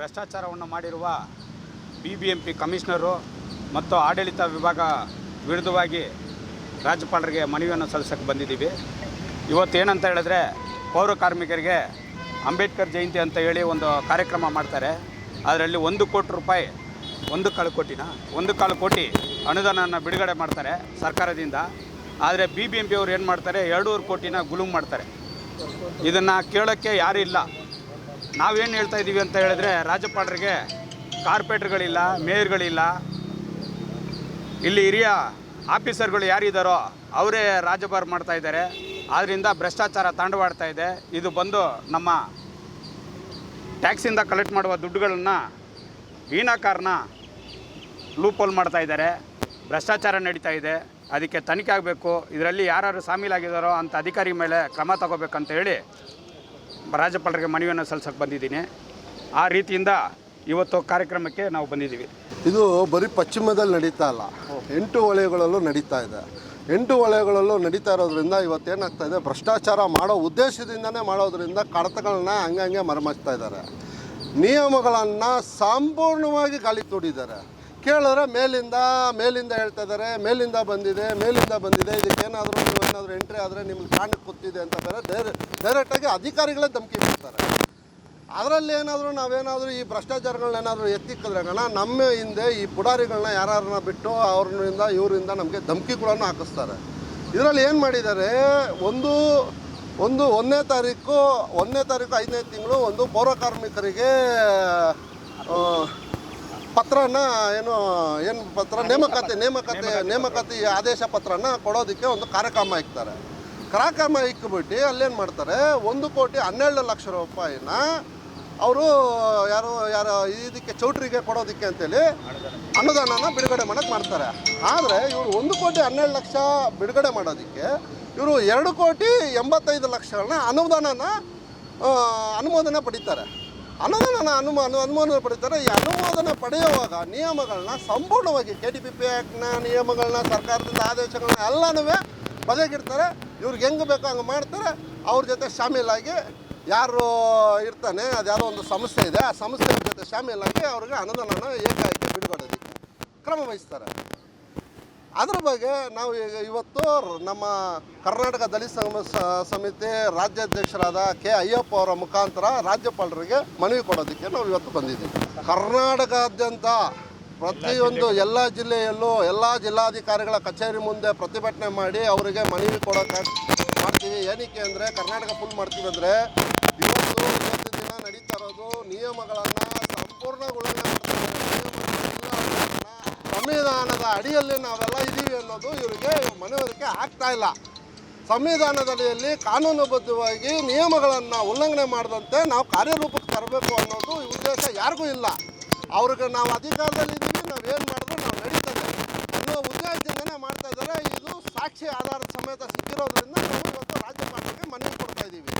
ಭ್ರಷ್ಟಾಚಾರವನ್ನು ಮಾಡಿರುವ B B M P commissioner ಮತ್ತು ಆಡಳಿತ ವಿಭಾಗ ವಿರುದ್ಧವಾಗಿ ರಾಜ್ಯಪಾಲರಿಗೆ ಮನವಿಯನ್ನು ಸಲ್ಲಿಸೋಕ್ಕೆ ಬಂದಿದ್ದೀವಿ. ಇವತ್ತೇನಂತ ಹೇಳಿದ್ರೆ ಪೌರ ಕಾರ್ಮಿಕರಿಗೆ ಅಂಬೇಡ್ಕರ್ ಜಯಂತಿ ಅಂತ ಹೇಳಿ ಒಂದು ಕಾರ್ಯಕ್ರಮ ಮಾಡ್ತಾರೆ. ಅದರಲ್ಲಿ ಒಂದು ಕೋಟಿ ರೂಪಾಯಿ, ಒಂದು ಕಾಲು ಕೋಟಿನ? ಒಂದು ಕಾಲು ಕೋಟಿ ಅನುದಾನನ ಬಿಡುಗಡೆ ಮಾಡ್ತಾರೆ ಸರ್ಕಾರದಿಂದ. ಆದರೆ ಬಿ ಬಿ ಎಂ ಪಿ ಅವ್ರು ಏನು ಮಾಡ್ತಾರೆ? ಎರಡೂವರೆ ಕೋಟಿನ ಗುಲುಮ್ ಮಾಡ್ತಾರೆ. ಇದನ್ನು ಕೇಳೋಕ್ಕೆ ಯಾರೂ ಇಲ್ಲ. ನಾವೇನು ಹೇಳ್ತಾ ಇದ್ದೀವಿ ಅಂತ ಹೇಳಿದ್ರೆ ರಾಜ್ಯಪಾಲರಿಗೆ ಕಾರ್ಪೊರೇಟ್ಗಳಿಲ್ಲ ಮೇಯರ್ಗಳಿಲ್ಲ. ಇಲ್ಲಿ ಹಿರಿಯ ಆಫೀಸರ್ಗಳು ಯಾರಿದ್ದಾರೋ ಅವರೇ ರಾಜ್ಯಭಾರ ಮಾಡ್ತಾ ಇದ್ದಾರೆ. ಆದ್ದರಿಂದ ಭ್ರಷ್ಟಾಚಾರ ತಾಂಡವಾಡ್ತಾ ಇದೆ. ಇದು ಬಂದು ನಮ್ಮ ಟ್ಯಾಕ್ಸಿಂದ ಕಲೆಕ್ಟ್ ಮಾಡುವ ದುಡ್ಡುಗಳನ್ನು ಲೂಪ್ ಲೂಪೋಲ್ ಮಾಡ್ತಾ ಇದ್ದಾರೆ. ಭ್ರಷ್ಟಾಚಾರ ನಡೀತಾ ಇದೆ. ಅದಕ್ಕೆ ತನಿಖೆ ಆಗಬೇಕು. ಇದರಲ್ಲಿ ಯಾರು ಸಾಮೀಲಾಗಿದ್ದಾರೋ ಅಂತ ಅಧಿಕಾರಿ ಮೇಲೆ ಕ್ರಮ ತಗೋಬೇಕಂತ ಹೇಳಿ ರಾಜ್ಯಪಾಲರಿಗೆ ಮನವಿಯನ್ನು ಸಲ್ಲಿಸಕ್ಕೆ ಬಂದಿದ್ದೀನಿ. ಆ ರೀತಿಯಿಂದ ಇವತ್ತು ಕಾರ್ಯಕ್ರಮಕ್ಕೆ ನಾವು ಬಂದಿದ್ದೀವಿ. ಇದು ಬರೀ ಪಶ್ಚಿಮದಲ್ಲಿ ನಡೀತಾ ಇಲ್ಲ. ಎಂಟು ವಲಯಗಳಲ್ಲೂ ನಡೀತಾ ಇದೆ. ಎಂಟು ವಲಯಗಳಲ್ಲೂ ನಡೀತಾ ಇರೋದ್ರಿಂದ ಇವತ್ತೇನಾಗ್ತಾ ಇದೆ, ಭ್ರಷ್ಟಾಚಾರ ಮಾಡೋ ಉದ್ದೇಶದಿಂದನೇ ಮಾಡೋದ್ರಿಂದ ಕಡತಗಳನ್ನ ಹಂಗಂಗೆ ಮರಮಚ್ತಾ ಇದ್ದಾರೆ. ನಿಯಮಗಳನ್ನು ಸಂಪೂರ್ಣವಾಗಿ ಗಾಳಿ ತೋಡಿದ್ದಾರೆ. ಕೇಳಿದ್ರೆ ಮೇಲಿಂದ ಮೇಲಿಂದ ಹೇಳ್ತಾ ಇದ್ದಾರೆ, ಮೇಲಿಂದ ಬಂದಿದೆ ಮೇಲಿಂದ ಬಂದಿದೆ ಇದಕ್ಕೇನಾದರೂ ನೀವು ಏನಾದರೂ ಎಂಟ್ರಿ ಆದರೆ ನಿಮ್ಗೆ ಕಾಣಕ್ಕೆ ಗೊತ್ತಿದೆ ಅಂತ ಬೇರೆ ಡೈರೆ ಡೈರೆಕ್ಟಾಗಿ ಅಧಿಕಾರಿಗಳೇ ಧಮಕಿ ಬಿಡ್ತಾರೆ ಅದರಲ್ಲಿ ಏನಾದರೂ ನಾವೇನಾದರೂ ಈ ಭ್ರಷ್ಟಾಚಾರಗಳನ್ನೇನಾದರೂ ಎತ್ತಿಕ್ಕಿದ್ರೆ ಗಣ ನಮ್ಮ ಹಿಂದೆ ಈ ಪುಡಾರಿಗಳನ್ನ ಯಾರನ್ನ ಬಿಟ್ಟು ಅವ್ರಿಂದ ಇವರಿಂದ ನಮಗೆ ಧಮಕಿ ಕೂಡ ಹಾಕಿಸ್ತಾರೆ. ಇದರಲ್ಲಿ ಏನು ಮಾಡಿದ್ದಾರೆ? ಒಂದು ಒಂದು ಒಂದನೇ ತಾರೀಕು ಒಂದನೇ ತಾರೀಕು ಐದನೇ ತಿಂಗಳು ಒಂದು ಪೌರ ಕಾರ್ಮಿಕರಿಗೆ ಪತ್ರನ ಏನು ಏನು ಪತ್ರ? ನೇಮಕಾತಿ ನೇಮಕಾತಿ ನೇಮಕಾತಿ ಆದೇಶ ಪತ್ರನ ಕೊಡೋದಕ್ಕೆ ಒಂದು ಕಾರ್ಯಕ್ರಮ ಇಕ್ತಾರೆ. ಕಾರ್ಯಕ್ರಮ ಇಕ್ಬಿಟ್ಟು ಅಲ್ಲೇನು ಮಾಡ್ತಾರೆ? ಒಂದು ಕೋಟಿ ಹನ್ನೆರಡು ಲಕ್ಷ ರೂಪಾಯಿನ ಅವರು ಯಾರು ಯಾರು ಇದಕ್ಕೆ ಚೌಟ್ರಿಗೆ ಕೊಡೋದಕ್ಕೆ ಅಂತೇಳಿ ಅನುದಾನನ ಬಿಡುಗಡೆ ಮಾಡೋಕ್ಕೆ ಮಾಡ್ತಾರೆ. ಆದರೆ ಇವರು ಒಂದು ಕೋಟಿ ಹನ್ನೆರಡು ಲಕ್ಷ ಬಿಡುಗಡೆ ಮಾಡೋದಕ್ಕೆ ಇವರು ಎರಡು ಕೋಟಿ ಎಂಬತ್ತೈದು ಲಕ್ಷಗಳನ್ನ ಅನುದಾನನ ಅನುಮೋದನೆ ಪಡಿತಾರೆ. ಅನುದಾನ ಅನುಮಾನ ಅನುಮಾನ ಪಡಿತಾರೆ. ಈ ಅನುಮೋದನೆ ಪಡೆಯುವಾಗ ನಿಯಮಗಳನ್ನ ಸಂಪೂರ್ಣವಾಗಿ ಕೆ ಡಿ ಪಿ ಪಿ ಆ್ಯಕ್ಟ್ನ ನಿಯಮಗಳನ್ನ ಸರ್ಕಾರದಿಂದ ಆದೇಶಗಳನ್ನ ಎಲ್ಲನೂ ಬದಗಿಡ್ತಾರೆ ಇವ್ರಿಗೆ ಹೆಂಗೆ ಬೇಕೋ ಹಂಗೆ ಮಾಡ್ತಾರೆ. ಅವ್ರ ಜೊತೆ ಶಾಮೀಲಾಗಿ ಯಾರು ಇರ್ತಾನೆ, ಅದು ಯಾವುದೋ ಒಂದು ಸಂಸ್ಥೆ ಇದೆ. ಆ ಸಂಸ್ಥೆ ಜೊತೆ ಶಾಮೀಲಾಗಿ ಅವ್ರಿಗೆ ಅನುದಾನನ ಏಕಾಏಕಿ ಬಿಡುಗಡೆ ಕ್ರಮ ವಹಿಸ್ತಾರೆ. ಅದ್ರ ಬಗ್ಗೆ ನಾವು ಈಗ ಇವತ್ತು ನಮ್ಮ ಕರ್ನಾಟಕ ದಲಿತ ಸಮಿತಿ ರಾಜ್ಯಾಧ್ಯಕ್ಷರಾದ ಕೆ ಅಯ್ಯಪ್ಪ ಅವರ ಮುಖಾಂತರ ರಾಜ್ಯಪಾಲರಿಗೆ ಮನವಿ ಕೊಡೋದಕ್ಕೆ ನಾವು ಇವತ್ತು ಬಂದಿದ್ದೀವಿ. ಕರ್ನಾಟಕದಾದ್ಯಂತ ಪ್ರತಿಯೊಂದು ಎಲ್ಲ ಜಿಲ್ಲೆಯಲ್ಲೂ ಎಲ್ಲ ಜಿಲ್ಲಾಧಿಕಾರಿಗಳ ಕಚೇರಿ ಮುಂದೆ ಪ್ರತಿಭಟನೆ ಮಾಡಿ ಅವರಿಗೆ ಮನವಿ ಕೊಡೋಕೆ ಮಾಡ್ತೀವಿ. ಏನಕ್ಕೆ ಅಂದರೆ ಕರ್ನಾಟಕ ಫುಲ್ ಮಾಡ್ತೀವಿ ಅಂದರೆ ಇವತ್ತು ಇವತ್ತಿನ ದಿನ ನಡೀತಾ ಇರೋದು, ನಿಯಮಗಳನ್ನು ಸಂಪೂರ್ಣ ಸಂವಿಧಾನದ ಅಡಿಯಲ್ಲಿ ನಾವೆಲ್ಲ ಇದ್ದೀವಿ ಅನ್ನೋದು ಇವರಿಗೆ ಮನವರಿಕೆ ಆಗ್ತಾ ಇಲ್ಲ. ಸಂವಿಧಾನದ ಕಾನೂನುಬದ್ಧವಾಗಿ ನಿಯಮಗಳನ್ನು ಉಲ್ಲಂಘನೆ ಮಾಡದಂತೆ ನಾವು ಕಾರ್ಯರೂಪಕ್ಕೆ ತರಬೇಕು ಅನ್ನೋದು ಉದ್ದೇಶ ಯಾರಿಗೂ ಇಲ್ಲ. ಅವ್ರಿಗೆ ನಾವು ಅಧಿಕಾರದಲ್ಲಿ ಇದ್ದೀವಿ ನಾವು ಏನು ಮಾಡಿದ್ರು ನಾವು ನಡೀತದೆ ಅನ್ನೋ ಉದ್ದೇಶದಿಂದನೇ ಮಾಡ್ತಾ ಇದ್ದಾರೆ. ಇದು ಸಾಕ್ಷಿ ಆಧಾರದ ಸಮೇತ ಸಿಕ್ಕಿರೋದ್ರಿಂದ ನಾವು